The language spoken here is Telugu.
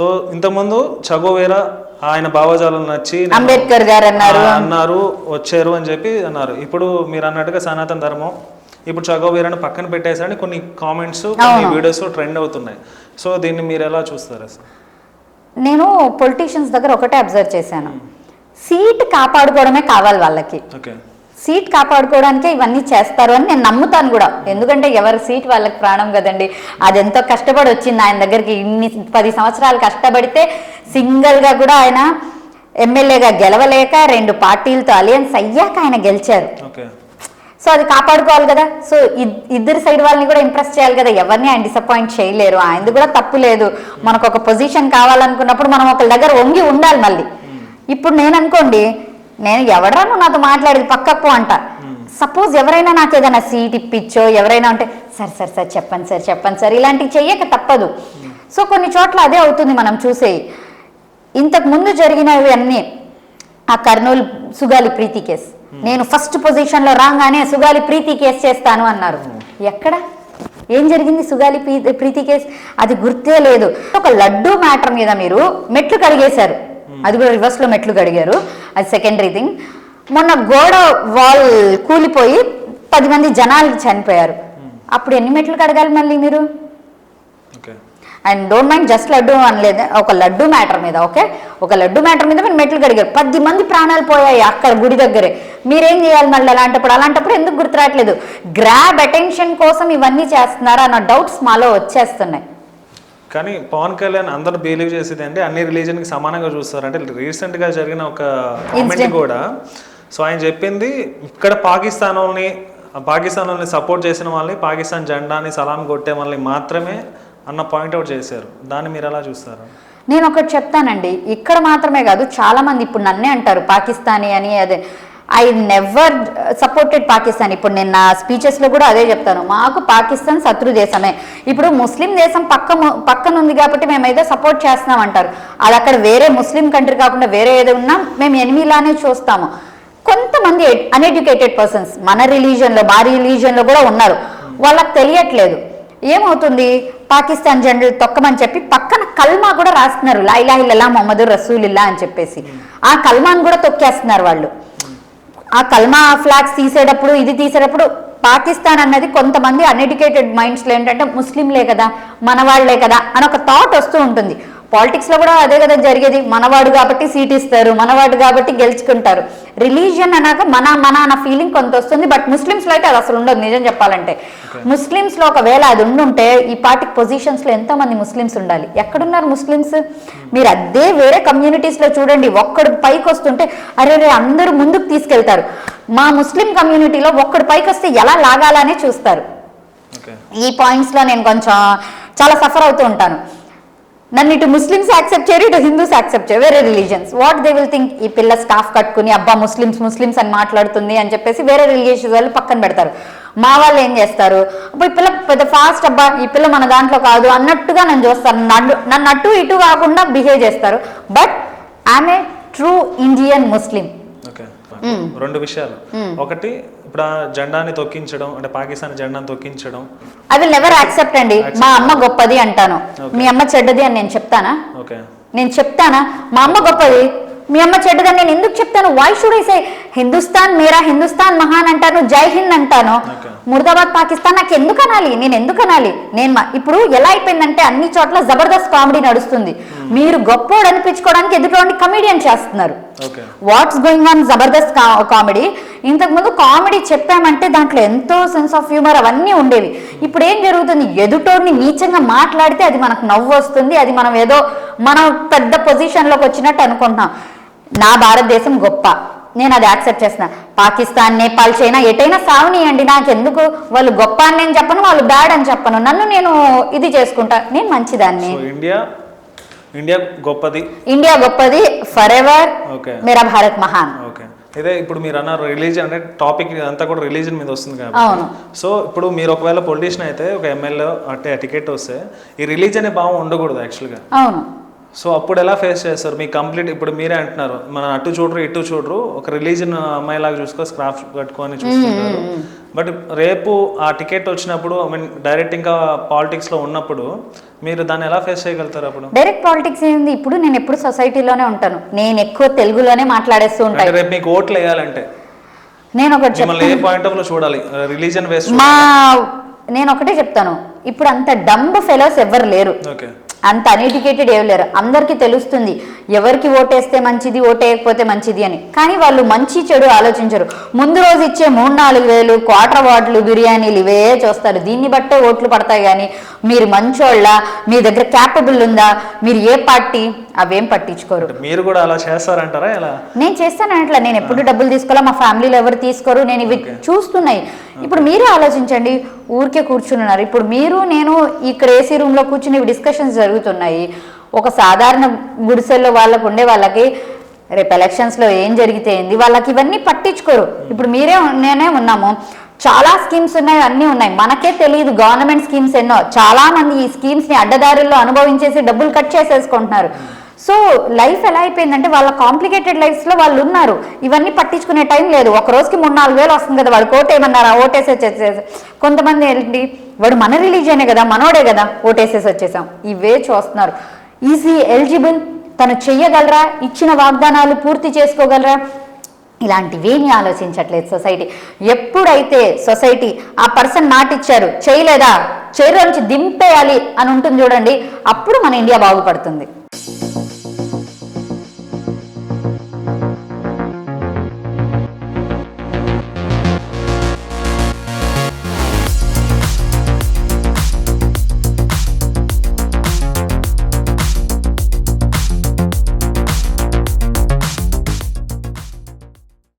సో ఇంతకుముందు చగోవేరా ఆయన భావజాలం నచ్చి అంబేద్కర్ గారు అన్నారు. అన్నారు వచ్చారు అని చెప్పి అన్నారు. ఇప్పుడు మీరు అన్నట్టుగా సనాతన ధర్మం ఇప్పుడు చగోవేరాను పక్కన పెట్టేసని కొన్ని కామెంట్స్ కొన్ని వీడియోస్ ట్రెండ్ అవుతున్నాయి. సో దీన్ని మీరు ఎలా చూస్తారు అసలు నేను పొలిటీషియన్స్ దగ్గర ఒకటే అబ్జర్వ్ చేశాను. సీట్ కాపాడుకోవడమే కావాలి వాళ్ళకి. ఓకే సీట్ కాపాడుకోవడానికే ఇవన్నీ చేస్తారు అని నేను నమ్ముతాను కూడా. ఎందుకంటే ఎవరి సీట్ వాళ్ళకి ప్రాణం కదండి. అది ఎంతో కష్టపడి వచ్చింది ఆయన దగ్గరికి. ఇన్ని పది సంవత్సరాలు కష్టపడితే సింగిల్గా కూడా ఆయన ఎమ్మెల్యేగా గెలవలేక రెండు పార్టీలతో అలయన్స్ అయ్యాక ఆయన గెలిచారు. సో అది కాపాడుకోవాలి కదా. సో ఇద్- ఇద్దరు సైడ్ వాళ్ళని కూడా ఇంప్రెస్ చేయాలి కదా. ఎవరిని ఆయన డిసప్పాయింట్ చేయలేరు. ఆయనది కూడా తప్పు లేదు. మనకు ఒక పొజిషన్ కావాలనుకున్నప్పుడు మనం ఒకరి దగ్గర వంగి ఉండాలి మళ్ళీ. ఇప్పుడు నేను అనుకోండి నేను ఎవడరా నువ్వు నాతో మాట్లాడేది పక్కకు అంట. సపోజ్ ఎవరైనా నాకు ఏదైనా సీట్ ఇప్పించో ఎవరైనా ఉంటే సరే సరే సార్ చెప్పండి సార్ చెప్పండి సార్ ఇలాంటివి చెయ్యక తప్పదు. సో కొన్ని చోట్ల అదే అవుతుంది మనం చూసేవి ఇంతకు ముందు జరిగినవి అన్నీ ఆ కర్నూలు సుగాలి ప్రీతి కేసు. నేను ఫస్ట్ పొజిషన్లో రాగానే సుగాలి ప్రీతి కేసు చేస్తాను అన్నారు. ఎక్కడ? ఏం జరిగింది సుగాలి ప్రీ- ప్రీతి కేసు? అది గుర్తే లేదు. ఒక లడ్డు మ్యాటర్ మీద మీరు మెట్లు కడిగేశారు. అది కూడా రివర్స్లో మెట్లు కడిగారు. అది సెకండరీ థింగ్ మొన్న గోడ వాల్ కూలిపోయి పది మంది జనాలు చనిపోయారు. అప్పుడు ఎన్ని మెట్లు కడగాలి మళ్ళీ మీరు? And don't mind just laddu అనలేదు. ఒక లడ్డు మ్యాటర్ మీద ఓకే ఒక లడ్డు మ్యాటర్ మీద మీరు మెట్లు కడిగారు. పది మంది ప్రాణాలు పోయాయి అక్కడ గుడి దగ్గరే. మీరేం చేయాలి మళ్ళీ అలాంటప్పుడు? అలాంటప్పుడు ఎందుకు గుర్తురావట్లేదు? గ్రాబ్ అటెన్షన్ కోసం ఇవన్నీ చేస్తున్నారా? అన్న డౌట్స్ మాలో వచ్చేస్తున్నాయి. కానీ పవన్ కళ్యాణ్ అందరూ బిలీవ్ చేసేది అంటే అన్ని రిలీజన్కి సమానంగా చూస్తారు. అంటే రీసెంట్గా జరిగిన ఒక కామెంట్. కూడా. సో ఆయన చెప్పింది ఇక్కడ పాకిస్తాన్ వాళ్ళని పాకిస్తాన్ వాళ్ళని సపోర్ట్ చేసిన వాళ్ళని పాకిస్తాన్ జెండాని సలాం కొట్టే వాళ్ళని మాత్రమే అన్న పాయింట్ అవుట్ చేశారు. దాన్ని మీరు ఎలా చూస్తారు? నేను ఒకటి చెప్తానండి. ఇక్కడ మాత్రమే కాదు చాలా మంది ఇప్పుడు నన్నే అంటారు పాకిస్తానీ అని అదే. ఐ నెవర్ సపోర్టెడ్ పాకిస్తాన్ ఇప్పుడు నేను నా స్పీచెస్లో కూడా అదే చెప్తాను. మాకు పాకిస్తాన్ శత్రు దేశమే. ఇప్పుడు ముస్లిం దేశం పక్క పక్కన ఉంది కాబట్టి మేము ఏదో సపోర్ట్ చేస్తున్నాం అంటారు. అది అక్కడ వేరే ముస్లిం కంట్రీ కాకుండా వేరే ఏదో ఉన్నా మేము ఎనిమిలానే చూస్తాము. కొంతమంది అన్ఎడ్యుకేటెడ్ పర్సన్స్ మన రిలీజియన్లో మా రిలీజియన్లో కూడా ఉన్నారు. వాళ్ళకి తెలియట్లేదు. ఏమవుతుంది? పాకిస్తాన్ జనరల్ తొక్కమని చెప్పి పక్కన కల్మా కూడా రాస్తున్నారు. లాయిలాహిల్లా ఇల్లలా మొహమ్మద్ రసూలిల్లా అని చెప్పేసి. ఆ కల్మాను కూడా తొక్కేస్తున్నారు వాళ్ళు. ఆ కల్మా ఫ్లాగ్స్ తీసేటప్పుడు ఇది తీసేటప్పుడు పాకిస్తాన్ అన్నది కొంతమంది అన్ఎడ్యుకేటెడ్ మైండ్స్లో ఏంటంటే ముస్లింలే కదా మనవాళ్ళే కదా అని ఒక థాట్ వస్తూ ఉంటుంది. పాలిటిక్స్లో కూడా అదే కదా జరిగేది. మనవాడు కాబట్టి సీట్ ఇస్తారు మనవాడు కాబట్టి గెలుచుకుంటారు. రిలీజియన్ అన్నాక మన మన అన్న ఫీలింగ్ కొంత వస్తుంది బట్ ముస్లిమ్స్లో అయితే అది అసలు ఉండదు నిజం చెప్పాలంటే. ముస్లిమ్స్లో ఒకవేళ అది ఉండుంటే ఈ పార్టీ పొజిషన్స్లో ఎంతో మంది ముస్లిమ్స్ ఉండాలి. ఎక్కడున్నారు ముస్లిమ్స్ మీరు అదే వేరే కమ్యూనిటీస్లో చూడండి. ఒక్కడు పైకి వస్తుంటే అరే రే అందరూ ముందుకు తీసుకెళ్తారు. మా ముస్లిం కమ్యూనిటీలో ఒక్కడు పైకి వస్తే ఎలా లాగాలనే చూస్తారు. ఈ పాయింట్స్లో నేను కొంచెం చాలా సఫర్ అవుతూ ఉంటాను. నన్ను ఇటు ముస్లిమ్స్ యాక్సెప్ట్ చేయరు ఇటు హిందూస్ యాక్సెప్ట్ చేయరు. వేరే religions what they will think ఈ పిల్ల స్కాఫ్ కట్టుకుని అబ్బా ముస్లిమ్స్ ముస్లిమ్స్ అని మాట్లాడుతుంది అని చెప్పేసి వేరే రిలీజియస్ వాళ్ళు పక్కన పెడతారు. మా వాళ్ళు ఏం చేస్తారు? అబ్బా ఈ పిల్ల పెద్ద ఫాస్ట్ అబ్బా ఈ పిల్ల మన దాంట్లో కాదు అన్నట్టుగా నన్ను చూస్తారు. నన్ను నన్ను అటు ఇటు కాకుండా బిహేవ్ చేస్తారు. బట్ ఆమె ట్రూ ఇండియన్ ముస్లిం రెండు విషయాలు. ఒకటి ఇప్పుడు ఆ జెండాని తొక్కించడం అంటే పాకిస్తాన్ జెండాని తొక్కించడం. ఐ విల్ నెవర్ యాక్సెప్ట్ అండి. మా అమ్మ గొప్పది అంటాను. మీ అమ్మ చెడ్డది అని నేను చెప్తానా? ఓకే నేను చెప్తానా? మా అమ్మ గొప్పది. మీ అమ్మ చెడ్డదని నేను ఎందుకు చెప్తాను? Why should I say Hindustan మీరా హిందుస్థాన్ మహాన్ అంటాను జై హింద్ అంటాను. ముర్దాబాద్ పాకిస్తాన్ నాకు ఎందుకు అనాలి? నేను ఎందుకు అనాలి? నేను ఇప్పుడు ఎలా అయిపోయిందంటే అన్ని చోట్ల జబర్దస్త్ కామెడీ నడుస్తుంది. మీరు గొప్పోడు అనిపించుకోవడానికి ఎదుటి కమెడియన్ చేస్తున్నారు. What's going on Jabardasth comedy? ఇంతకు ముందు కామెడీ చెప్పామంటే దాంట్లో ఎంతో సెన్స్ ఆఫ్ హ్యూమర్ అవన్నీ ఉండేవి. ఇప్పుడు ఏం జరుగుతుంది? ఎదుటోడిని నీచంగా మాట్లాడితే అది మనకు నవ్వు వస్తుంది అది మనం ఏదో మనం పెద్ద పొజిషన్లోకి వచ్చినట్టు అనుకుంటున్నాం. నా భారతదేశం గొప్ప. నేను అది యాక్సెప్ట్ చేస్తున్నా. పాకిస్తాన్ నేపాల్ చైనా ఎటైనా సావనీయండి నాకెందుకు? వాళ్ళు గొప్ప అని నేను చెప్పను వాళ్ళు బ్యాడ్ అని చెప్పను. నన్ను నేను ఇది చేసుకుంటా. నేను మంచిదాన్ని. ఇండియా? ఇండియా గొప్పది? ఇండియా గొప్పది ఫర్ ఎవర్ ఓకే. మేరా భారత్ మహాన్. ఓకే. ఇదే ఇప్పుడు మీరు అన్నారు రిలీజన్ అంటే టాపిక్ అంతా కూడా రిలీజన్ మీద వస్తుంది. కాబట్టి. సో ఇప్పుడు మీరు ఒకవేళ పొలిటీషియన్ అయితే ఒక ఎమ్మెల్యే అంటే టికెట్ వస్తే ఈ రిలీజన్ భావం ఉండకూడదు యాక్చువల్గా అవును. సో అప్పుడు ఎలా ఫేస్ చేస్తారు? మీ కంప్లీట్ ఇప్పుడు మీరే అంటున్నారు మన అటు చూడరు ఇటు చూడరు ఒక రిలీజన్ అమ్మాయిలాగా చూసుకో స్క్రాఫ్ కట్టుకొని చూస్తుంటారు. బట్ రేపు ఆ టికెట్ వచ్చినప్పుడు ఐ మీన్ డైరెక్ట్ ఇంకా పాలిటిక్స్లో ఉన్నప్పుడు మీరు దాన్ని ఎలా ఫేస్ చేయగలుగుతారు అప్పుడు? డైరెక్ట్ పాలిటిక్స్ ఏంది? ఇప్పుడు నేను ఎప్పుడు సొసైటీలోనే ఉంటాను. నేను ఎక్కువ తెలుగులోనే మాట్లాడేస్తూ ఉంటాను రేపు మీకు ఓట్లు వేయాలంటే? నేను ఒకటి ఏ పాయింట్ ఆఫ్లో చూడాలి? రిలీజన్ వేస్ట్ మా నేను ఒకటే చెప్తాను. ఇప్పుడు అంత డంబ్ ఫెలోస్ ఎవ్వరు లేరు. ఓకే అంత అన్ఎడ్యుకేటెడ్ ఏం లేరు. అందరికీ తెలుస్తుంది ఎవరికి ఓటేస్తే మంచిది ఓటేయకపోతే మంచిది అని. కానీ వాళ్ళు మంచి చెడు ఆలోచించరు. ముందు రోజు ఇచ్చే మూడు నాలుగు వేలు క్వార్టర్ వాట్లు బిర్యానీలు ఇవే చూస్తారు. దీన్ని బట్టే ఓట్లు పడతాయి కానీ మీరు మంచోళ్ళ మీ దగ్గర క్యాపబుల్ ఉందా మీరు ఏ పార్టీ అవేం పట్టించుకోరు. మీరు కూడా అలా చేస్తారంటారా ఎలా? నేను చేస్తాను అట్లా నేను ఎప్పుడు డబ్బులు తీసుకోవాలా మా ఫ్యామిలీలో ఎవరు తీసుకోరు నేను ఇవి చూస్తున్నాయి. ఇప్పుడు మీరే ఆలోచించండి. ఊరికే కూర్చున్నారు ఇప్పుడు మీరు నేను ఇక్కడ ఏసీ రూమ్లో కూర్చుని డిస్కషన్స్ జరుగుతున్నాయి. ఒక సాధారణ గుడిసెల్లో వాళ్ళకు ఉండే వాళ్ళకి రేపు ఎలక్షన్స్లో ఏం జరిగితే ఏంది? వాళ్ళకి ఇవన్నీ పట్టించుకోరు. ఇప్పుడు మీరే నేనే ఉన్నాము. చాలా స్కీమ్స్ ఉన్నాయి అన్నీ ఉన్నాయి. మనకే తెలియదు గవర్నమెంట్ స్కీమ్స్ ఎన్నో. చాలా మంది ఈ స్కీమ్స్ని అడ్డదారుల్లో అనుభవించేసి డబ్బులు కట్ చేసేసుకుంటున్నారు. సో లైఫ్ ఎలా అయిపోయిందంటే వాళ్ళ కాంప్లికేటెడ్ లైఫ్లో వాళ్ళు ఉన్నారు. ఇవన్నీ పట్టించుకునే టైం లేదు. ఒక రోజుకి మూడు నాలుగు వేలు వస్తుంది కదా. వాడు కోటేమన్నారా ఓటేసేసేసే కొంతమంది ఏంటి? వాడు మన రిలీజియనే కదా మనోడే కదా. ఓటేసేసి వచ్చేసాం. ఇవే చూస్తున్నారు. ఈజీ ఎలిజిబుల్ తను చెయ్యగలరా? ఇచ్చిన వాగ్దానాలు పూర్తి చేసుకోగలరా? ఇలాంటివేమీ ఆలోచించట్లేదు సొసైటీ. ఎప్పుడైతే సొసైటీ ఆ పర్సన్ మాట ఇచ్చారు చేయలేదా చైర్ల దింపేయాలి అని ఉంటుంది చూడండి అప్పుడు మన ఇండియా బాగుపడుతుంది.